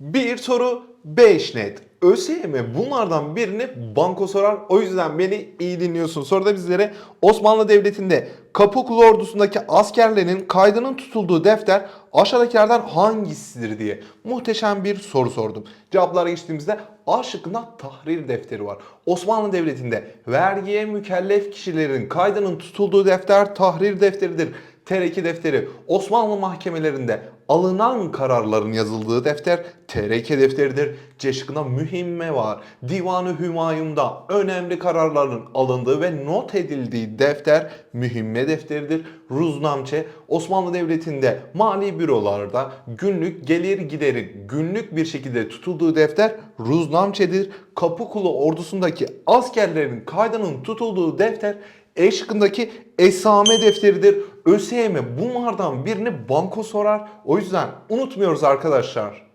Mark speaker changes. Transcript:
Speaker 1: Bir soru 5 net. ÖSYM bunlardan birini banko sorar. O yüzden beni iyi dinliyorsun. Soruda bizlere Osmanlı Devleti'nde Kapıkulu ordusundaki askerlerin kaydının tutulduğu defter aşağıdakilerden hangisidir diye muhteşem bir soru sordum. Cevaplara geçtiğimizde A şıkkında tahrir defteri var. Osmanlı Devleti'nde vergiye mükellef kişilerin kaydının tutulduğu defter tahrir defteridir. TR2 defteri Osmanlı mahkemelerinde alınan kararların yazıldığı defter TRK defteridir. C şıkkında mühimme var. Divanı Hümayun'da önemli kararların alındığı ve not edildiği defter mühimme defteridir. Ruznamçe Osmanlı Devleti'nde mali bürolarda günlük gelir giderin günlük bir şekilde tutulduğu defter Ruznamçe'dir. Kapıkulu ordusundaki askerlerin kaydının tutulduğu defter e şıkkındaki esame defteridir. ÖSYM bunlardan birini banko sorar. O yüzden unutmuyoruz arkadaşlar.